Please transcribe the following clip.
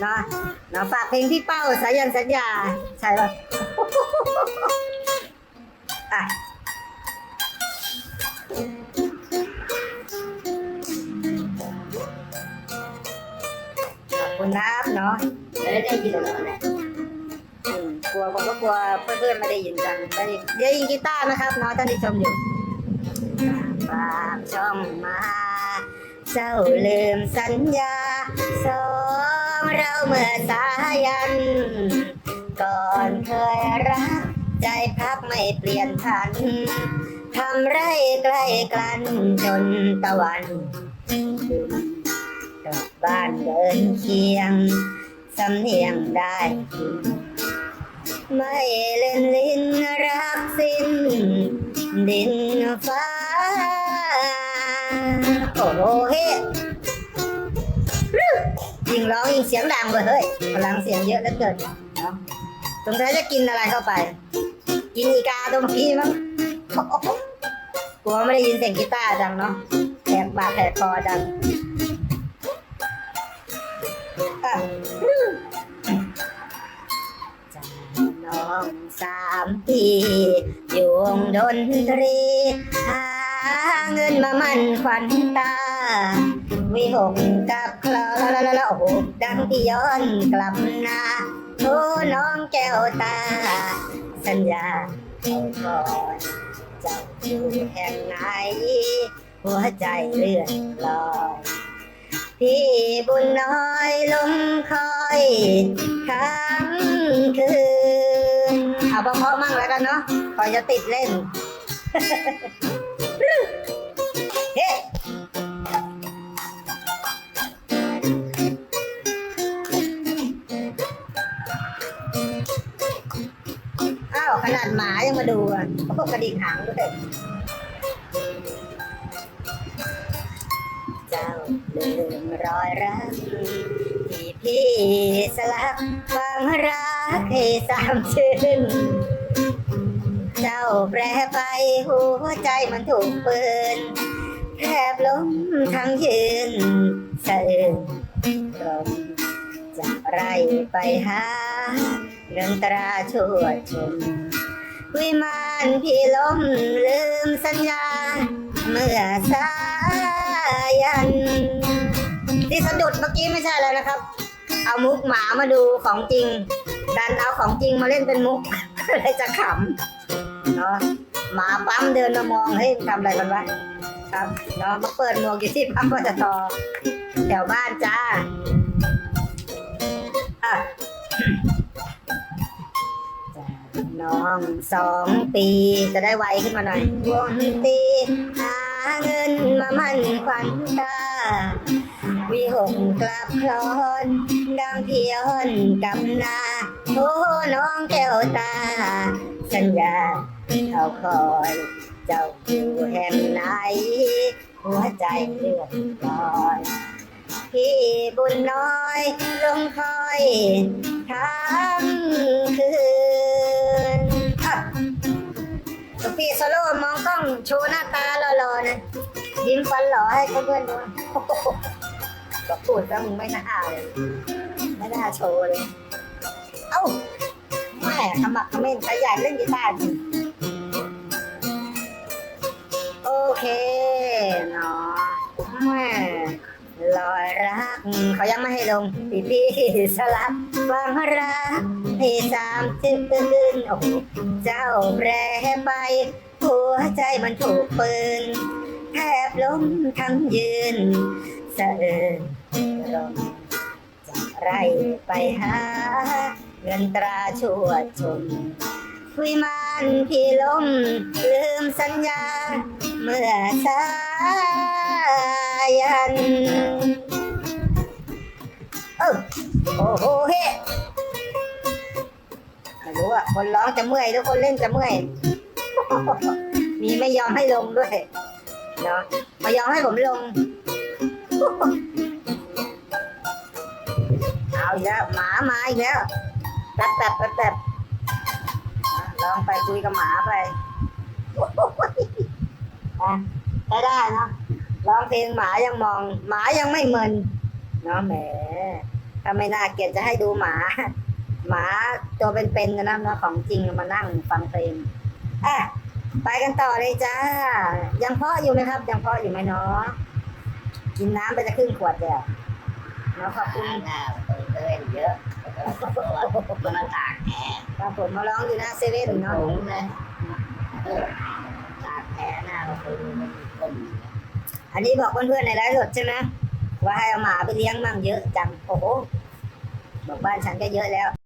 เนาะเนาะฝากเพลงพี่เป้าสายันสัญญา ใช่ป่ะอะขอบคุณนะครับเนาะไม่ได้ยินหรอกนะอืมกลัวผมก็กลัวเพื่อนๆไม่ได้ยินกันไม่ได้เดี๋ยวยิงกีตาร์นะครับเนาะท่านที่ชมอยู่ฝากช่องมา เจ้าลืมสัญญาสอง เมื่อสายัน ก่อนเคยรัก ใจพักไม่เปลี่ยนทันทำไรใกล้กันจนตะวันกลับบ้านเดินเคียงสำเนียงได้ ไม่เล่นลิ้นรักสิ้น ดินฟ้า โอ้โหเฮ้ ร้องยิ่งเสียงดังเลยเฮ้ยพลังเสียงเยอะเหลือเกินเนาะสงสัยจะกินอะไรเข้าไป กินอีกาตัวเมื่อกี้มั้งกลัวไม่ได้ยินเสียงกีตาร์ดังเนาะแหกปากแหกคอดังอะน้องสามปีอยู่วงดนตรี หาเงินมามั่นขวัญตา วิหกกับคลอลลลโอ้โหดังที่ย้อนกลับนาโอ้น้องแก้วตา สัญญาเอาก่อนจ้าอยู่แห่งไหน หัวใจเลื่อนลอยพี่บุญน้อยลงคอยค้างคืนเอาเพราะๆมั่งแล้วกันเนาะคอยจะติดเล่น เฮ้าวขนาดหมายังมาดูอะโอ้กระดิกหางด้วยเจ้าลืมรอยรักที่พี่สลักฟังรักให้สามชื่นเจ้าแปรไปหัวใจมันถูกปืนแทบล้มทั้งยืนสะอื้นลมจะไรไปหา เงินตราชั่วชมวิมานพี่ล้มลืมสัญญา เมื่อสายัน ที่สะดุดเมื่อกี้ไม่ใช่แล้วนะครับ เอามุกหมามาดูของจริง ดันเอาของจริงมาเล่นเป็นมุกเลยจะขำเนาะหมาปั๊มเดินมามองเฮ้ยทำอะไรกันวะครับเนาะมาเปิดหมวกอยู่ที่ปั๊มปตทแถวบ้านจ้าอะ น้องสองปีจะได้ไวขึ้นมาหน่อยวงตีหาเงินมามั่นขวัญตาวิหกกลับคลอนดังเพียนกำนาโอ้น้องแก้วตา สัญญาเอาคอยเจ้าอยู่แห่งไหน หัวใจเลื่อนลอยพี่บุญน้อยลงคอยทั้งคืน พี่โซโล่มองกล้องโชว์หน้าตาหล่อๆนะยิ้มฟันหล่อให้เพื่อนๆดูโอ้โหบอกพูดแล้วมึงไม่น่าเลยไม่น่าโชว์เลย เอ้าแม่ขมักขม้นขยันเล่นกีตาร์โอเคเนาะแม่ลอยรักเขายังไม่ให้ลงพี่พี่สลับ วางรักให้สามชื่นโอ้เจ้าแปรไป หัวใจมันถูกปืน แทบล้มทั้งยืนสะเอินลมจากไรไปหา เงินตราชั่วชมวิมานพี่ล้มลืมสัญญา เมื่อสายัน เออโอ้โหเฮ้ไม่รู้อะคนร้องจะเมื่อยหรือคนเล่นจะเมื่อย มีไม่ยอมให้ลงด้วย เนาะไมายอมให้ผมลง เอาอีกแล้วหมามาอีกแล้วแป๊บแป๊บแป๊บแป๊บอะลองไปคุยกับหมาไปอะใช้ได้เนอะร้องเพลงหมายังมอง หมายังไม่เมิน เนาะแหมถ้าไม่น่าเกลียดจะให้ดูหมา หมาตัวเป็นๆกันนะเนาะของจริงมานั่งฟังเพลงอะไปกันต่อเลยจ้า ยังเพาะอยู่ไหมครับ ยังเพาะอยู่ไหมเนาะกินน้ำไปจะครึ่งขวดเดียวเนาะขอบคุณหน้าเปิดเล่นเยอะมันมาตากแอร์ครับผมมาร้องอยู่หน้าเซเว่นเนาะถุงเลยตากแอร์หน้าก็คือมันคนอันนี้บอกเพื่อนๆในไลฟ์สดใช่ไหม ว่าให้เอาหมาไปเลี้ยงมั่งเยอะจัง โอ้โหบอกบ้านฉันก็เยอะแล้ว